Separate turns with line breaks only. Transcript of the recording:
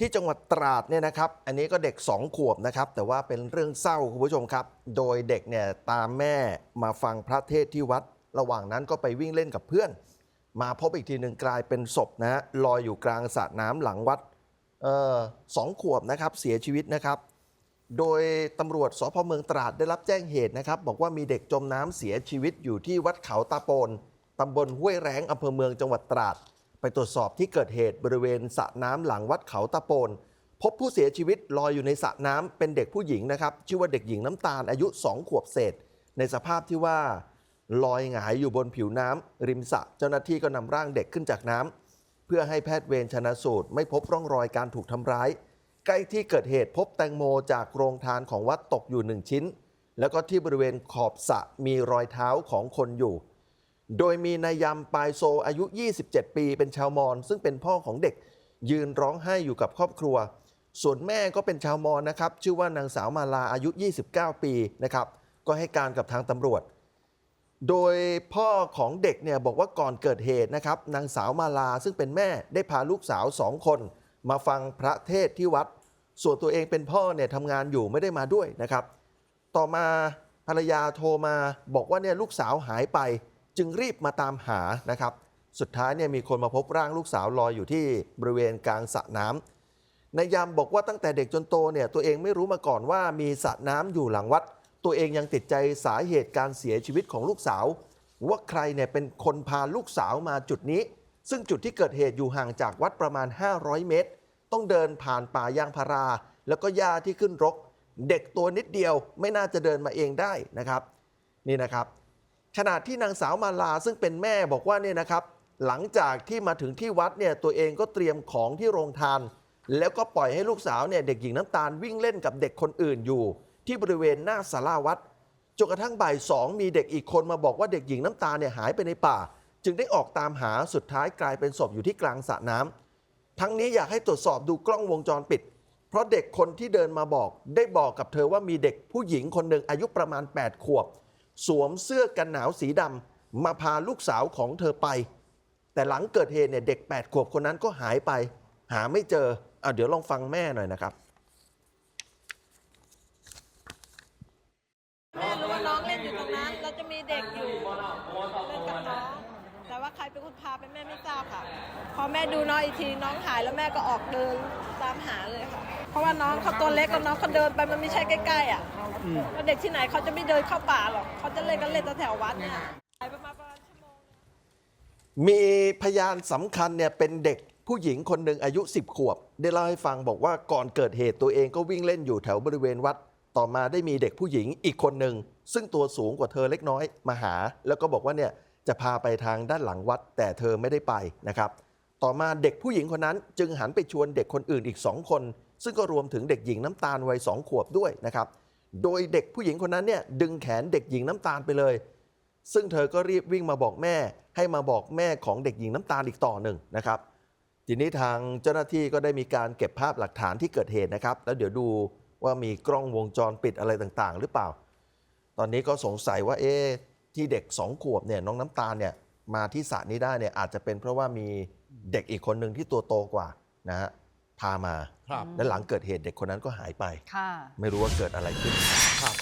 ที่จังหวัดตราดเนี่ยนะครับ อันนี้ก็เด็ก 2 ขวบนะครับ แต่ว่าเป็นเรื่องเศร้าคุณผู้ชมครับ โดยเด็กเนี่ยตามแม่มาฟังพระเทศที่วัด ระหว่างนั้นก็ไปวิ่งเล่นกับเพื่อน มาพบอีกทีหนึ่งกลายเป็นศพนะฮะลอยอยู่กลางสระน้ำหลังวัดเออสองขวบนะครับเสียชีวิตนะครับ โดยตำรวจสพเมืองตราดได้รับแจ้งเหตุนะครับ บอกว่ามีเด็กจมน้ำเสียชีวิตอยู่ที่วัดเขาตาโปนตำบลห้วยแรงอำเภอเมืองจังหวัดตราด ไปตรวจสอบที่เกิดเหตุบริเวณสระน้ำหลังวัดเขาตาโปน พบผู้เสียชีวิตลอยอยู่ในสระน้ำเป็นเด็กผู้หญิงนะครับ ชื่อว่าเด็กหญิงน้ำตาลอายุ 2 ขวบเศษ ในสภาพที่ว่า ลอยหงายอยู่บนผิวน้ำริมสระเจ้าหน้าที่ก็นำร่างเด็กขึ้นจากน้ำเพื่อให้แพทย์เวรชนะสูตร ไม่พบร่องรอยการถูกทำร้าย ใกล้ที่เกิดเหตุพบแตงโมจากโรงทานของวัดตกอยู่หนึ่งชิ้น แล้วก็ที่บริเวณขอบสระมีรอยเท้าของคนอยู่ โดยมีนายยำปายโซอายุ 27 ปี เป็นชาวมอญซึ่งเป็นพ่อของเด็ก ยืนร้องไห้อยู่กับครอบครัว ส่วนแม่ก็เป็นชาวมอญนะครับ ชื่อว่านางสาวมาลาอายุ 29 ปีนะครับ ก็ให้การกับทางตำรวจ โดยพ่อของเด็กเนี่ยบอกว่าก่อนเกิดเหตุนะครับ นางสาวมาลาซึ่งเป็นแม่ได้พาลูกสาวสองคน มาฟังพระเทศที่วัด ส่วนตัวเองเป็นพ่อเนี่ยทำงานอยู่ไม่ได้มาด้วยนะครับ ต่อมาภรรยาโทรมาบอกว่าเนี่ยลูกสาวหายไป จึงรีบมาตามหานะครับ สุดท้ายเนี่ยมีคนมาพบร่างลูกสาวลอยอยู่ที่บริเวณกลางสระน้ำนายยามบอกว่าตั้งแต่เด็กจนโตเนี่ยตัวเองไม่รู้มาก่อนว่ามีสระน้ำอยู่หลังวัด ตัวเองยังติดใจสาเหตุการเสียชีวิตของลูกสาว ว่าใครเนี่ยเป็นคนพาลูกสาวมาจุดนี้ ซึ่งจุดที่เกิดเหตุอยู่ห่างจากวัดประมาณ 500 เมตร ต้องเดินผ่านป่ายางพารา แล้วก็หญ้าที่ขึ้นรก เด็กตัวนิดเดียวไม่น่าจะเดินมาเองได้นะครับ นี่นะครับ ขณะที่นางสาวมาลาซึ่งเป็นแม่บอกว่าเนี่ยนะครับ หลังจากที่มาถึงที่วัดเนี่ยตัวเองก็เตรียมของที่โรงทาน แล้วก็ปล่อยให้ลูกสาวเนี่ยเด็กหญิงน้ำตาลวิ่งเล่นกับเด็กคนอื่นอยู่ ที่บริเวณหน้าศาลาวัดจนกระทั่งบ่ายสองมีเด็กอีกคนมาบอกว่าเด็กหญิงน้ำตาลเนี่ยหายไปในป่า จึงได้ออกตามหาสุดท้ายกลายเป็นศพอยู่ที่กลางสระน้ำทั้งนี้อยากให้ตรวจสอบดูกล้องวงจรปิด เพราะเด็กคนที่เดินมาบอก ได้บอกกับเธอว่ามีเด็กผู้หญิงคนหนึ่งอายุประมาณ 8 ขวบ สวมเสื้อกันหนาวสีดำมาพาลูกสาวของเธอไป แต่หลังเกิดเหตุเนี่ยเด็ก 8 ขวบคนนั้นก็หายไป หาไม่เจออะเดี๋ยวลองฟังแม่หน่อยนะครับ
แม่รู้ว่าน้องเล่นอยู่ตรงนั้นแล้วจะมีเด็กอยู่เล่นกับน้องแต่ว่าใครเป็นคนพาไปแม่ไม่ทราบค่ะ พอแม่ดูน้องอีกทีน้องหายแล้วแม่ก็ออกเดินตามหาเลยค่ะ เพราะว่าน้องเขาตัวเล็กแล้วน้องเขาเดินไปมันไม่ใช่ใกล้ๆอะแล้วเด็กที่ไหนเขาจะไม่เดินเข้าป่าหรอกเขาจะเล่นกันเล่นแถววัดเนี่ยไปมาประมาณชั่วโมง
มีพยานสำคัญเนี่ยเป็นเด็กผู้หญิงคนหนึ่งอายุ 10 ขวบ ได้เล่าให้ฟังบอกว่าก่อนเกิดเหตุตัวเองก็วิ่งเล่นอยู่แถวบริเวณวัด ต่อมาได้มีเด็กผู้หญิงอีกคนหนึ่งซึ่งตัวสูงกว่าเธอเล็กน้อยมาหา แล้วก็บอกว่าเนี่ยจะพาไปทางด้านหลังวัดแต่เธอไม่ได้ไปนะครับ ต่อมาเด็กผู้หญิงคนนั้น จึงหันไปชวนเด็กคนอื่นอีก 2 คน ซึ่งก็รวมถึงเด็กหญิงน้ำตาลวัยสองขวบด้วยนะครับ โดยเด็กผู้หญิงคนนั้นเนี่ยดึงแขนเด็กหญิงน้ำตาลไปเลย ซึ่งเธอก็รีบวิ่งมาบอกแม่ ให้มาบอกแม่ของเด็กหญิงน้ำตาลอีกต่อหนึ่งนะครับ ทีนี้ทางเจ้าหน้าที่ก็ได้มีการเก็บภาพหลักฐานที่เกิดเหตุนะครับ แล้วเดี๋ยวดูว่ามีกล้องวงจรปิดอะไรต่างๆ หรือเปล่า ตอนนี้ก็สงสัยว่าเอ๊ะที่เด็กสองขวบเนี่ยน้องน้ำตาลเนี่ยมาที่สระนี้ได้เนี่ยอาจจะเป็นเพราะว่ามี เด็กอีกคนหนึ่งที่ตัวโตกว่านะฮะพามา
ครับ
และหลังเกิดเหตุเด็กคนนั้นก็หายไป
ค่ะ
ไม่รู้ว่าเกิดอะไรขึ้น
ครับ